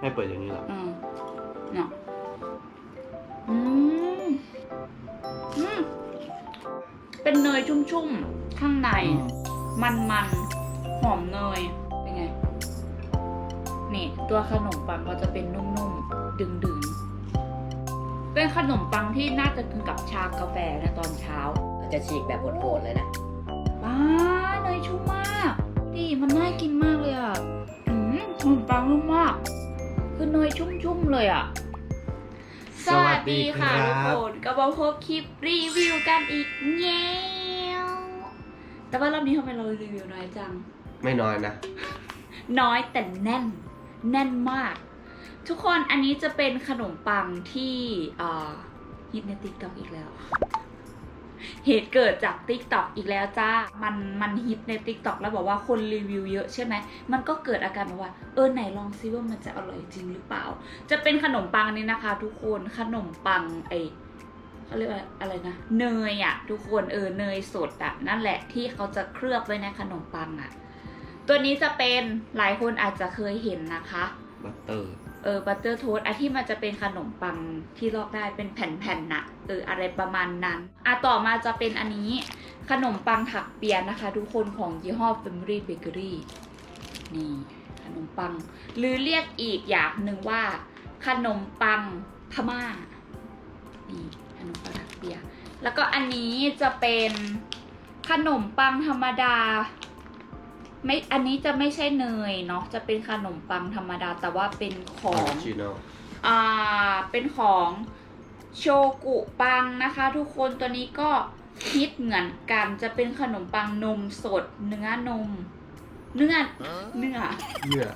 ให้เปิดอย่างนี้เหรออืมเนาะอืมอืมเป็นเนยชุ่มๆ ข้างใน มันๆ หอมเนย เป็นไง นี่ ตัวขนมปังก็จะเป็นนุ่มๆ ดึงๆ เป็นขนมปังที่น่าจะกินกับชากาแฟในะตอนเช้า จะฉีกแบบโหดๆเลยนะป้าเนยชุ่มมากดิมันน่ากินมากเลยอะ อืมขนมปังนุ่มมาก คือเนยชุ่มๆเลยอะ สวัสดีครับทุกคนก็มาพบคลิปรีวิวกันอีกแง้วแต่ว่ารอบนี้ทำไมเรารีวิวน้อยจัง ไม่น้อยนะ น้อยแต่แน่น แน่นมาก ทุกคนอันนี้จะเป็นขนมปังที่อ่าฮิตในติ๊กต็อกอีกแล้ว เหตุเกิดจาก t ิ k t o k อีกแล้วจ้า มันมันฮิตใน t ิ k t o k แล้วบอกว่าคนรีวิวเยอะใช่ไหม มันก็เกิดอาการแบบว่า เออไหนลองซิว่ามันจะอร่อยจริงหรือเปล่า จะเป็นขนมปังนี้นะคะ ทุกคนขนมปังไอเขาเรียกว่าอะไรนะเนยอะทุกคนเออเนยสดอะนั่นแหละที่เขาจะเคลือบไว้ในขนมปังอะตัวนี้จะเป็นหลายคนอาจจะเคยเห็นนะคะบัตเตอร์ เออบัตเตอร์โทสอันที่มันจะเป็นขนมปังที่ลอกได้เป็นแผ่นๆน่ะเอออะไรประมาณนั้นอะต่อมาจะเป็นอันนี้ขนมปังถักเปียนะคะ ทุกคนของยี่ห้อ Family Bakery นี่ขนมปัง หรือเรียกอีกอย่างหนึ่งว่า ขนมปังพม่านี่ขนมปังถักเปีย แล้วก็อันนี้จะเป็นขนมปังธรรมดา ไม่อันนี้จะไม่ใช่เนยเนาะจะเป็นขนมปังธรรมดา แต่ว่าเป็นขออองริจินอลอ่าเป็นของโชกุปังนะคะ ทุกคนตัวนี้ก็ฮิตเหมือนกันจะเป็นขนมปังนมสด เนื้อนม เนื้อเนื้อเนื้อ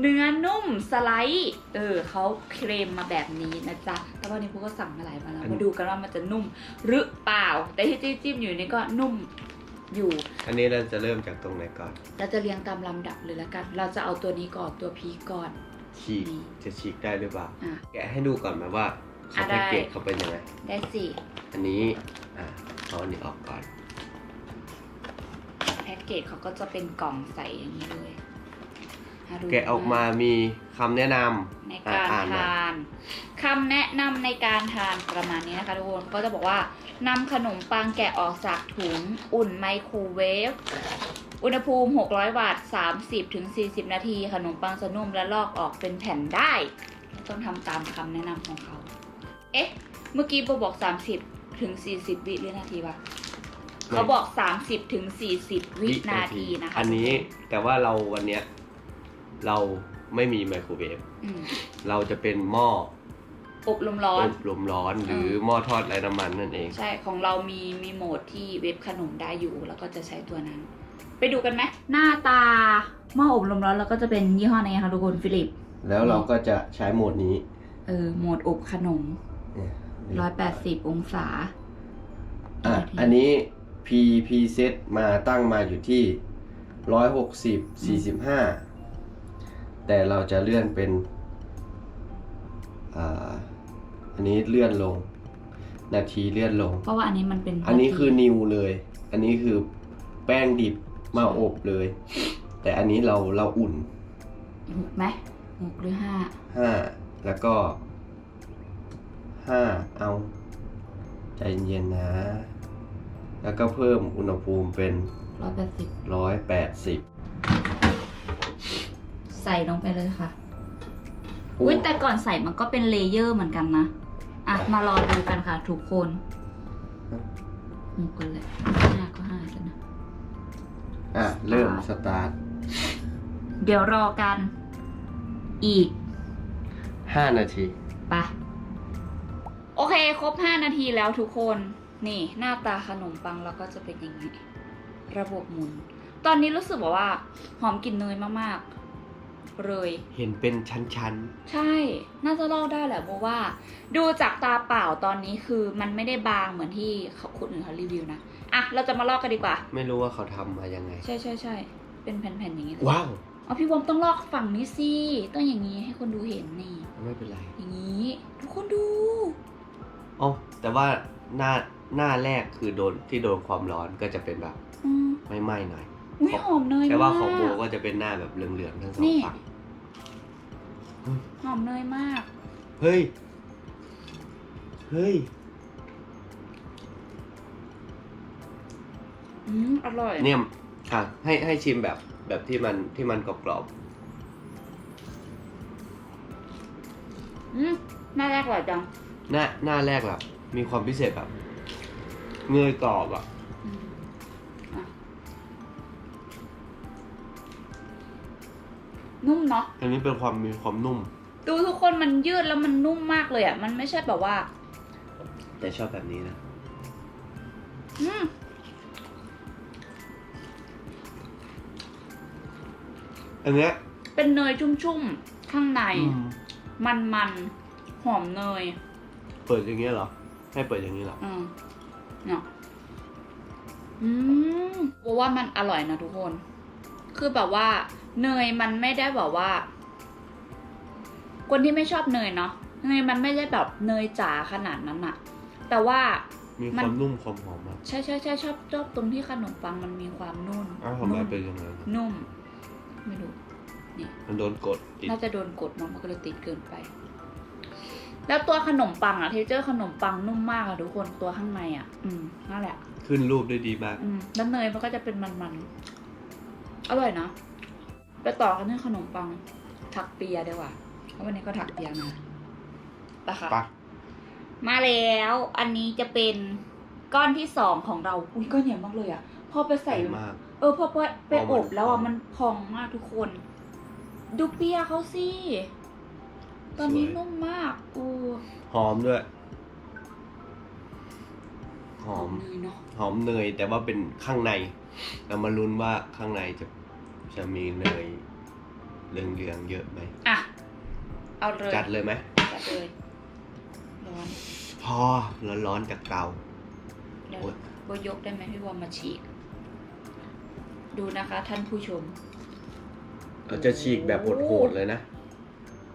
เนื้อนุ่มสไลด์เออเขาเคลมมาแบบนี้นะจ๊ะ แต่ว่านี่พวกก็สั่งมาหลายวันแล้วมาดูกันว่ามันจะนุ่มหรือเปล่า แต่ที่จิ้มๆอยู่นี่ก็นุ่ม อยู่ อันนี้เราจะเริ่มจากตรงไหนก่อน เราจะเรียงตามลำดับเลยละกัน เราจะเอาตัวนี้ก่อนตัวพีก่อน ฉีกนี่จะฉีกได้หรือเปล่า อะ แกะให้ดูก่อนไหมว่าเขาอะได้ แพ็กเกจเขาเป็นยังไง ได้สิอันนี้ อะเอาอันนี้ออกก่อน แพ็กเกจเขาก็จะเป็นกล่องใสอย่างนี้เลย หาดูแกะออกมามีคำแนะนในำอะการอ่านหน่อยทานคำแนะนำในการทานประมาณนี้นะคะทุกคนก็จะบอกว่านำขนมปังแกะออกจากถุงอุ่นไมโครเวฟอุณหภูมิ 600 วัตต์30-40 นาที ขนมปังจะนุ่มและลอกออกเป็นแผ่นได้ ต้องทำตามคำแนะนำของเขา เอ๊ะ เมื่อกี้โบบอก 30ถึง40 วินาทีปะเขาบอก 30ถึง40 วินาทีนะคะอันนี้แต่ว่าเราวันเนี้ย เราไม่มีไมโครเวฟเราจะเป็นหม้ออบลมร้อนอบลมร้อนหรือหม้อทอดไร้น้ำมันนั่นเอง ใช่ของเรามีมีโหมดที่เวฟขนมได้อยู่ แล้วก็จะใช้ตัวนั้น ไปดูกันไหมหน้าตาหม้ออบลมร้อนแล้วก็จะเป็นยี่ห้อนี้ค่ะทุกคนฟิลิป แล้วเราก็จะใช้โหมดนี้เออโหมดอบขนม เนี่ยสิบองศา อะอันนี้ P P set มาตั้งมาอยู่ที่ร้อยหกสิบสี่สิบห้า แต่เราจะเลื่อนเป็นอ่าอันนี้เลื่อนลง นาทีเลื่อนลง เพราะว่าอันนี้มันเป็น อันนี้คือนิวเลย อันนี้คือแป้งดิบมาอบเลย แต่อันนี้เราเราอุ่นหกไหมหกหรือห้าห้าแล้วก็ห้าเอาใจเย็นๆนะ แล้วก็เพิ่มอุณหภูมิเป็น180ร้อยแปดสิบ ใส่ลงไปเลยค่ะ อุ้ยแต่ก่อนใส่มันก็เป็นเลเยอร์เหมือนกันนะ อะ มารอดูกันค่ะทุกคนหกกันเลยห้าก็ห้าแล้วนะ อะ เริ่มสตาร์ท เดี๋ยวรอกัน อีกห้านาทีไปะโอเค ครบ5นาทีแล้วทุกคน นี่ หน้าตาขนมปังเราก็จะเป็นอย่างนี้ ระบบหมุน ตอนนี้รู้สึกแบบว่าหอมกลิ่นเนยมากๆ เลย เห็นเป็นชั้นใช่ น่าจะลอกได้แหละเพราะว่า ดูจากตาเปล่าตอนนี้คือมันไม่ได้บางเหมือนที่เขาคนอื่นเขารีวิวนะ อะ เราจะมาลอกกันดีกว่า ๆ ไม่รู้ว่าเขาทำมายังไง ใช่ใช่ใช่เป็นแผ่นๆอย่างนี้เลยว้าวเอาพี่วอมต้องลอกฝั่งนี้สิ ต้องอย่างนี้ให้คนดูเห็นนี่ ไม่เป็นไรอย่างนี้ ทุกคนดูอ๋อแต่ว่าหน้าหน้าแรกคือโดนที่โดนความร้อนก็จะเป็นแบบอืม ไม่ไหม้หน่อย อุ้ยหอมเนยแต่ว่าของมโบก็จะเป็นหน้าแบบเหลืองๆทั้งสอนี่งฝั่งหอมเนยมาก เฮ้ย เฮ้ย อืมอร่อย เนี่ยอะ ให้ให้ชิมแบบแบบที่มันที่มันกรอบอืมน่าแรกอร่อยจังๆหน้าหน้าแรกแบบมีความพิเศษแบบเงยกรอบอะ นุ่มเนาะอันนี้เป็นความมีความนุ่ม ดูทุกคนมันยืดแล้วมันนุ่มมากเลยอะ มันไม่ใช่แบบว่า แต่ชอบแบบนี้นะ อืมอันเนี้ยเป็นเนยชุ่มๆ ข้างใน อืมมันๆ หอมเนย เปิดอย่างเงี้ยเหรอ ให้เปิดอย่างนี้เหรอ อืมเนาะอืมว่าว่ามันอร่อยนะทุกคน คือแบบว่า เนยมันไม่ได้แบบว่า คนที่ไม่ชอบเนยเนาะเนยมันไม่ได้แบบเนยจ๋าขนาดนั้นอะแต่ว่า มีมัคนวามนุ่มความหอมมากใช่ใช่ใช่ชอบชอบตรงที่ขนมปังมันมีความนุ่มอ้าวทำไมนุ่มเป็นยังไงนุ่ม ไม่รู้ มันโดนกดติดน่าจะโดนกดมั้งมันก็เลยติดเกินไป แล้วตัวขนมปังอะเทเจอร์ขนมปังนุ่มมากอะทุกคนตัวข้างในอะอืมนั่นแหละ ขึ้นรูปได้ดีมาก อืมแล้วเนยมันก็จะเป็นมันๆ อร่อยนะ ไปต่อกันที่ขนมปังถักเปียดีกว่าเพราะวันนี้ก็ถักเปียมาไปค่ะปะมาแล้วอันนี้จะเป็นก้อนที่สองของเรา อุ้ยก้อนใหญ่มากเลยอะพอไปใส่ใส่ มาก เออพอไปไปพออมันบแล้วอะพอง มันพองมากทุกคน ดูเปียเขาสิ ตอนนี้สวยนุ่มมากอูหอมด้วย หอม เนยเนาะ หอมเนยแต่ว่าเป็นข้างใน เรามาลุ้นว่าข้างในจะ จะมีเนยเหลืองๆเยอะไหม อะ เอาเลยจัดเลยไหม จัดเลยร้อนพอร้อนๆจากเตา เดี๋ยวโอ๊ย โบยกได้ไหมพี่วอมมาฉีก ดูนะคะท่านผู้ชม เราจะฉีกแบบโหดๆเลยนะ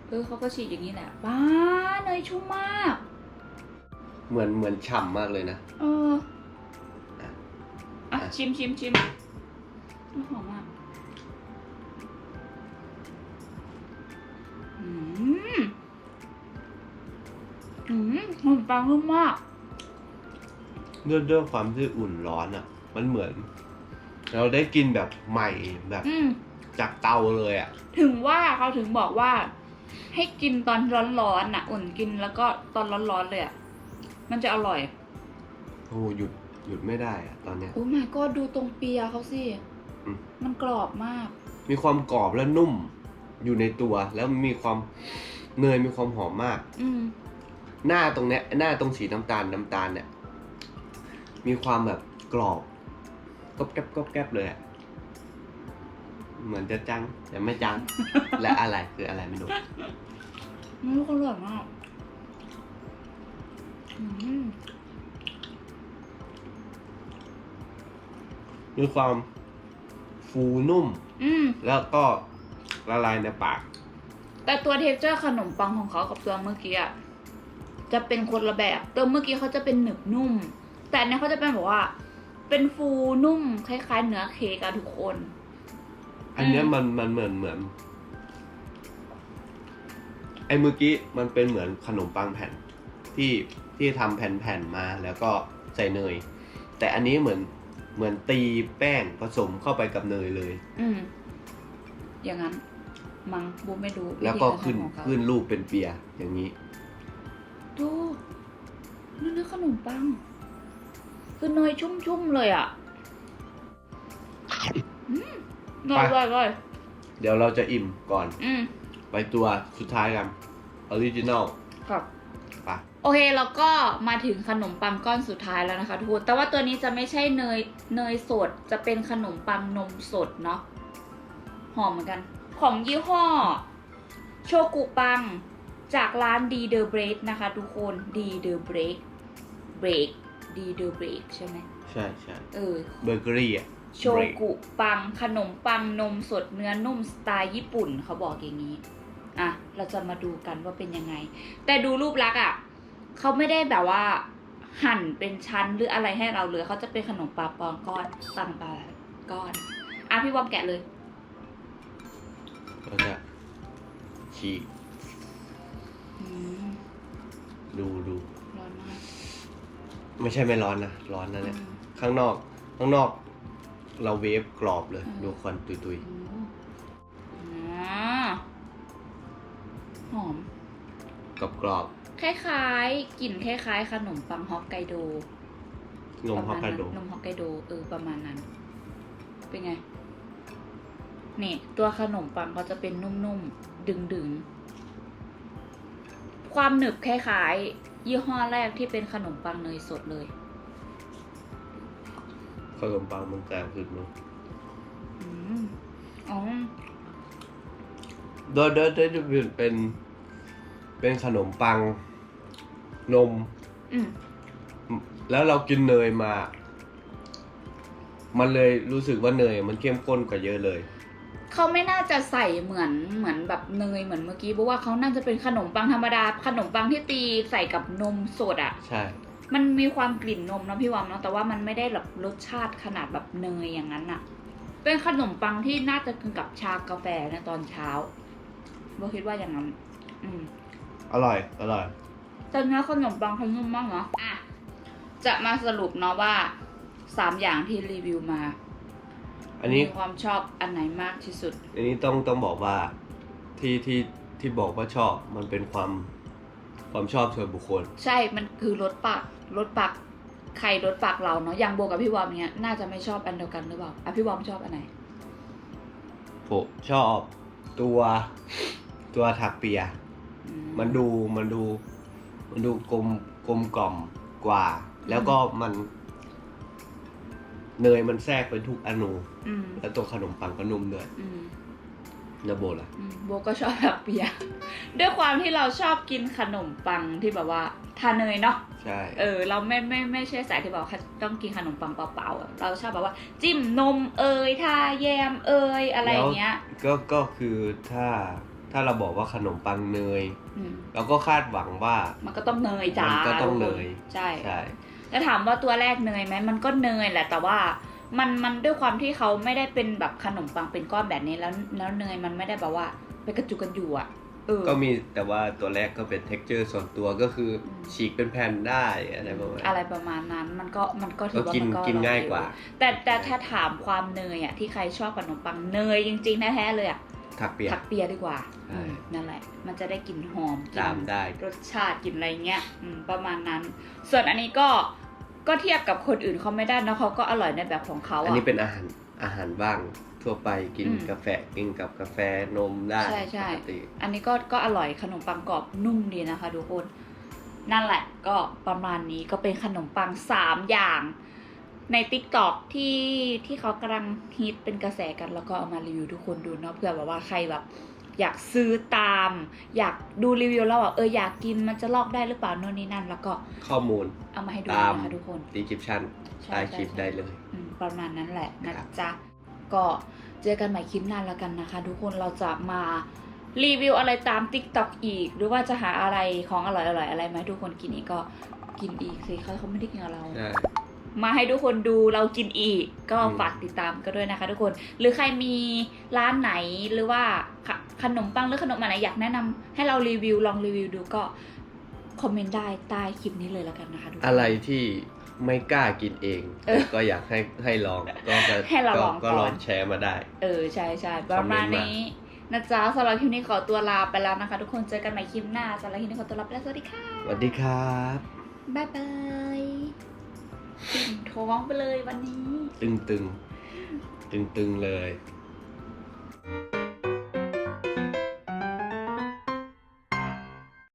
เออเขาก็ฉีกอย่างนี้แหละว้าเนยชุ่มมาก เหมือนเหมือนฉ่ำมากเลยนะ เออ อะ อะอะชิมชิมชิมอื้อหอมมา อืมขนมปังนุ่มมากด้วยด้วยความที่อุ่นร้อนอะ มันเหมือน เราได้กินแบบใหม่แบบอืมจากเตาเลยอะ ถึงว่าเขาถึงบอกว่า ให้กินตอนร้อนๆน่ะ อุ่นกินแล้วก็ตอนร้อนๆเลยอะมันจะอร่อยโอ้หยุดหยุดไม่ได้อะตอนเนี้ย โอ้ my god ดูตรงเปียเขาสิอืม มันกรอบมาก มีความกรอบและนุ่มอยู่ในตัว แล้วมีความเนยมีความหอมมาก อืม หน้าตรงเนี้ยหน้าตรงสีน้ำตาลน้ำตาลเนี่ยมีความแบบกรอบกรอบแกรบกรอบแกรบเลยอะเหมือนจะจังแต่ไม่จัง และอะไรคืออะไรไม่รู้มันอร่อยมากอืมมีความฟูนุ่ม อืม แล้วก็ละลายในปาก แต่ตัวเทคเจอร์ขนมปังของเขากับตัวเมื่อกี้อะ จะเป็นคนละแบบตัวเมื่อกี้เขาจะเป็นหนึบนุ่ม แต่อันเนี้ยเขาจะเป็นแบบว่า เป็นฟูนุ่มคล้ายๆเนื้อเค้กอะทุกคน อันเนี้ยอืมมันมันเหมือนเหมือน ไอ้เมื่อกี้มันเป็นเหมือนขนมปังแผ่นที่ที่ทำแผ่นๆมาแล้วก็ใส่เนย แต่อันนี้เหมือนเหมือนตีแป้งผสมเข้าไปกับเนยเลย อืม อย่างนั้น มังบูไม่รู้แล้วก็ธีารขึ้นทำของเขา ขึ้นรูปเป็นเปียร์อย่างนี้ ดูนี่นะขนมปัง คือเนยชุ่มๆเลยอะอืมอไปร่อยเลยเดี๋ยวเราจะอิ่มก่อน อืมไปตัวสุดท้ายกันออริจินอลครับไปโอเคแล้วก็มาถึงขนมปังก้อนสุดท้ายแล้วนะคะทุกคนแต่ว่าตัวนี้จะไม่ใช่เนยเนยสดจะเป็นขนมปังนมสดเนาะหอมเหมือนกัน ของยี่ห้อ โชกุปัง จากร้านดีเดอ b เบร k นะคะ ทุกคนดีเดอ b เบร k เบรกดีเดอ b เบร k ใช่ไหมใช่ใช่เออเบเกอรี่อะโชกุปังขนมปังนมสดเนื้อนุ่มสไตล์ญี่ปุ่นเขาบอกอย่างนี้ อะ เราจะมาดูกันว่าเป็นยังไง แต่ดูรูปลักษณ์อะเขาไม่ได้แบบว่าหั่นเป็นชั้นหรืออะไรให้เราเลยเขาจะเป็นขนมปังปอนก้อนปังปาก้อน อะพี่วอมแกะเลยเราจะฉีก ดูดูร้อนมากไม่ใช่ไม่ร้อนนะ ร้อนนะเนี่ย ข้างนอก ข้างนอก เราเวฟกรอบเลย ดูควันตุยตุยหอมกรอบกรอบคล้ายๆกลิ่นคล้ายๆขนมปังฮอกไกโดขนมฮอกไกโดขนมฮอกไกโดเออประมาณนั้น เป็นไง นี่ ตัวขนมปังก็จะเป็นนุ่มๆ ดึงๆ ความหนึบคล้ายๆ ยี่ห้อแรกที่เป็นขนมปังเนยสดเลย ขนมปังมันแตกขึ้นมาอืมอ๋อ โดยโดยโดยจะเป็น เป็นขนมปังนม อืม แล้วเรากินเนยมา มันเลยรู้สึกว่าเนย มันเข้มข้นกว่าเยอะเลย เขาไม่น่าจะใส่เหมือนเหมือนแบบเนยเหมือนเมื่อกี้เพราะว่าเขาน่าจะเป็นขนมปังธรรมดา ขนมปังที่ตีใส่กับนมสดอะ่ะ ใช่ มันมีความกลิ่นนมเนาะพี่วอมเนาะแต่ว่ามันไม่ได้แบบรสชาติขนาดแบบเนยอย่างนั้นอะ่ะ เป็นขนมปังที่น่าจะกินกับชากาแฟในตอนเช้าโบคิดว่าอย่างนั้น อืม อร่อย อร่อยแต่เนื้อขนมปังเขานุ่มมากเนาะอะจะมาสรุปเนาะว่าสามอย่างที่รีวิวมา อันนี้ มีความชอบอันไหนมากที่สุด อันนี้ต้องต้องบอกว่าที่ที่ที่บอกว่าชอบมันเป็นความความชอบส่วนบุคคล ใช่มันคือรสปากรสปากใครรสปากเราเนาะอย่างโบกับพี่วอมเนี้ยน่าจะไม่ชอบอันเดียวกันหรือเปล่าอะพี่วอมชอบอันไหนผมชอบตัวตัวถักเปีย อืมันดูมันดู มันดูกลมกลมกล่อมกว่า แล้วก็มัน เนยมันแทรกไปทุกอนูอืมแล้วตัวขนมปังก็นุ่มด้วยอืม แล้วโบล่ะ อืมโบก็ชอบแบบเปียด้วยความที่เราชอบกินขนมปังที่แบบว่าทาเนยเนาะ ใช่ เออ เราไม่ไม่ไม่ใช่สายที่แบบว่าต้องกินขนมปังเปล่าๆอะเราชอบแบบว่า จิ้มนมเอยทาแยมเอยอะไรอย่างเงี้ย ก็ก็คือถ้าถ้าเราบอกว่าขนมปังเนย อืม เราก็คาดหวังว่า มันก็ต้องเนยจ้ามันก็ต้องเนย ใช่ ใช่ แล้วถามว่าตัวแรกเนยไหมมันก็เนยแหละแต่ว่ามันมันด้วยความที่เขาไม่ได้เป็นแบบขนมปังเป็นก้อนแบบนี้แล้วแล้วเนยมันไม่ได้แบบว่าไปกระจุกกันอยู่อะเออก็มีแต่ว่าตัวแรกก็เป็น t e x t อร์ส่วนตัวก็คืออมฉีกเป็นแผ่นได้อะไรประมาณอะไรประมาณนั้นมันก็มันก็ถืก็อว่ากินมันก็กินอร่อง่ายกว่า แต่แต่ถ้าถามความเนยอะที่ใครชอบขนมปังเนยจริงๆแท้ๆเลยอะถักเปียกถักเปียดีกว่าใช่อืมนั่นแหละ มันจะได้กลิ่นหอมกลิ่นตามได้รสชาติกลิ่นอะไรเงี้ยอืมประมาณนั้น ส่วนอันนี้ก็ ก็เทียบกับคนอื่นเขาไม่ได้นะเขาก็อร่อยในแบบของเขาอันอะ นี้เป็นอาหารอาหารว่างทั่วไปกินอืมกาแฟกินกับกาแฟนมได้ใช่ใช่ ปกติอันนี้ก็ก็อร่อยขนมปังกรอบนุ่มดีนะคะทุกคน นั่นแหละก็ประมาณนี้ก็เป็นขนมปังสามอย่าง ใน t ิ k t o k ที่ที่เขากำลังฮิตเป็นกระแสกันแล้วก็เอามารีวิวทุกคนดูเนาะเผื่อแบบว่าใครแบบ อยากซื้อตาม อยากดูรีวิวแล้วอะเอออยากกินมันจะลอกได้หรือเปล่าโน่นนี่นั่น แล้วก็ข้อมูลเอามาให้ดูตามนะคะทุกคน ดีคริปชันใช่ใต้คลิปใช่ได้เลยอืมประมาณนั้นแหละนะครับจ๊ะก็เจอกันใหม่คลิปหน้าแล้วกันนะคะ ทุกคนเราจะมารีวิวอะไรตาม TikTok อีก หรือว่าจะหาอะไรของอร่อยๆอะไรมาให้ทุกคนกินอีกก็กินอีกสิเขาเขาไม่ได้กินกับเราใช่ มาให้ทุกคนดูเรากินอีก ก็อืมฝากติดตามกันด้วยนะคะ ทุกคน หรือใครมีร้านไหนหรือว่าขขนมปังหรือขนมอะไรอยากแนะนำให้เรารีวิวลองรีวิวดูก็คอมเมนต์ได้ใต้คลิปนี้เลยแล้วกันนะคะทุกคนอะไรที่ไม่กล้ากินเองเออแต่ก็อยากให้ให้ลองก็จะให้เราก็ลองก็ก่อนลองแชร์มาได้ เออใช่ใช่ปคอระมเมมานณต์มานี้นะจ๊ะสำหรับคลิปนี้ขอตัวลาไปแล้วนะคะ ทุกคนเจอกันใหม่คลิปหน้าสำหรับคลิปนี้ขอตัวลาไปแล้วสวัสดีค่ะสวัสดีครับบ๊ายบายติ่ม ท้องไปเลยวันนี้ ตึงตึงตึงตึงๆเลย